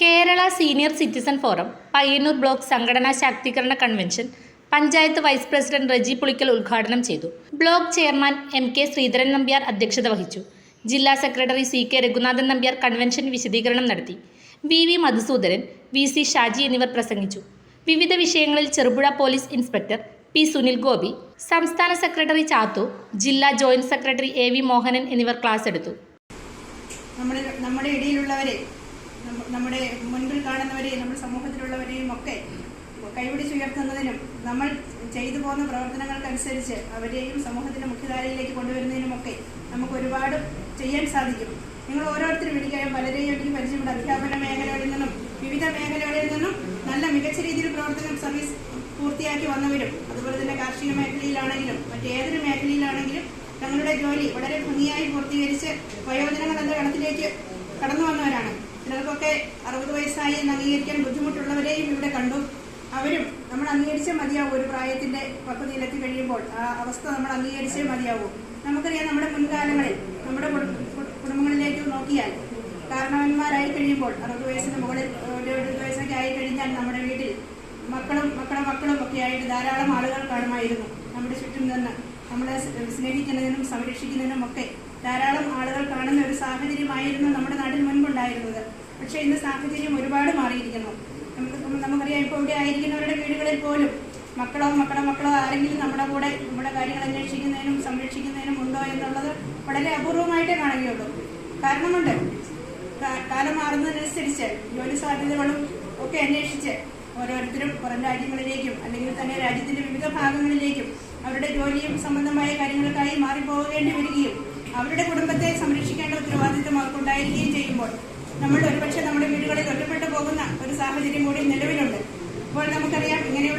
Kerala senior citizen forum Payyannur block സംഘടനാ ശാക്തീകരണ convention panchayat vice president Reji Pulickal ഉദ്ഘാടനം ചെയ്തു. Block chairman M K Sreedharan Nambiar അധ്യക്ഷത വഹിച്ചു. ജില്ലാ secretary C K Raghunathan Nambiar convention വിശദീകരണം നടത്തി. V V Madhusudaran V C Shaji എന്നിവർ പ്രസംഗിച്ചു. വിവിധ വിഷയങ്ങളിൽ Cherupuzha police inspector P Sunil Gopi സംസ്ഥാന സെക്രട്ടറി ചാത്തു ജില്ലാ joint secretary A V Mohanan എന്നിവർ ക്ലാസ് എടുത്തു. നമ്മുടെ ഇടയിലുള്ളവരെ നമ്മുടെ മുൻപിൽ കാണുന്നവരെയും നമ്മുടെ സമൂഹത്തിലുള്ളവരെയും ഒക്കെ കൈപിടിച്ചുയർത്തുന്നതിനും നമ്മൾ ചെയ്തു പോകുന്ന പ്രവർത്തനങ്ങൾക്കനുസരിച്ച് അവരെയും സമൂഹത്തിന്റെ മുഖ്യധാരയിലേക്ക് കൊണ്ടുവരുന്നതിനുമൊക്കെ നമുക്ക് ഒരുപാട് ചെയ്യാൻ സാധിക്കും. നിങ്ങൾ ഓരോരുത്തരും എനിക്കറിയാം പലരെയും എനിക്ക് പരിചയമുണ്ട്. അധ്യാപന മേഖലകളിൽ നിന്നും വിവിധ മേഖലകളിൽ നിന്നും നല്ല മികച്ച രീതിയിൽ പ്രവർത്തനം സർവീസ് പൂർത്തിയാക്കി വന്നവരും അതുപോലെ തന്നെ കാർഷിക മേഖലയിലാണെങ്കിലും മറ്റേതൊരു മേഖലയിലാണെങ്കിലും തങ്ങളുടെ ജോലി വളരെ ഭംഗിയായി പൂർത്തീകരിച്ച് വയോജനങ്ങൾ എന്ന ഗണത്തിലേക്ക് ഒരു പ്രായത്തിന്റെ പക്വതയിലെത്തി കഴിയുമ്പോൾ ആ അവസ്ഥ നമ്മൾ അംഗീകരിച്ചേ മതിയാവൂ. നമുക്കറിയാം നമ്മുടെ മുൻകാലങ്ങളിൽ നമ്മുടെ കുടു- കുടു- കുടുംബങ്ങളിലേക്ക് നോക്കിയാൽ കാരണവന്മാരായി കഴിയുമ്പോൾ അറുപത് വയസ്സിന് മുകളിൽ ഒരു എഴുപത് വയസ്സൊക്കെ ആയി കഴിഞ്ഞാൽ നമ്മുടെ വീട്ടിൽ മക്കളും മക്കളുടെ മക്കളും ഒക്കെ ആയിട്ട് ധാരാളം ആളുകൾ കാണുമായിരുന്നു. നമ്മുടെ ചുറ്റും നിന്ന് നമ്മളെ സ്നേഹിക്കുന്നതിനും സംരക്ഷിക്കുന്നതിനും ഒക്കെ ധാരാളം ആളുകൾ കാണുന്ന ഒരു സാഹചര്യമായിരുന്നു നമ്മുടെ നാട്ടിൽ മുൻപുണ്ടായിരുന്നത്. പക്ഷേ ഇന്ന് സാഹചര്യം ഒരുപാട് മാറിയിരിക്കുന്നു. നമുക്ക് നമുക്കറിയാം ഇപ്പോൾ ഇവിടെ ആയിരിക്കുന്നവരുടെ വീടുകളിൽ പോലും മക്കളോ മക്കളോ മക്കളോ ആരെങ്കിലും നമ്മുടെ കൂടെ നമ്മുടെ കാര്യങ്ങൾ അന്വേഷിക്കുന്നതിനും സംരക്ഷിക്കുന്നതിനും ഉണ്ടോ എന്നുള്ളത് വളരെ അപൂർവമായിട്ടേ കാണുകയുള്ളൂ. കാരണമുണ്ട്. കാലം മാറുന്നതിനനുസരിച്ച് ജോലി സാധ്യതകളും ഒക്കെ അന്വേഷിച്ച് ഓരോരുത്തരും പുറം രാജ്യങ്ങളിലേക്കും അല്ലെങ്കിൽ തന്നെ രാജ്യത്തിന്റെ വിവിധ ഭാഗങ്ങളിലേക്കും അവരുടെ ജോലിയും സംബന്ധമായ കാര്യങ്ങൾക്കായി മാറിപ്പോകേണ്ടി വരികയും അവരുടെ കുടുംബത്തെ സംരക്ഷിക്കേണ്ട ഉത്തരവാദിത്വം അവർക്കുണ്ടായിരിക്കുകയും ചെയ്യുമ്പോൾ നമ്മൾ ഒരുപക്ഷെ നമ്മുടെ വീടുകളിൽ ഒറ്റപ്പെട്ടു പോകുന്ന ഒരു സാഹചര്യം കൂടി നിലവിലുണ്ട് അപ്പോൾ നമുക്കറിയാം ഇങ്ങനെയുള്ള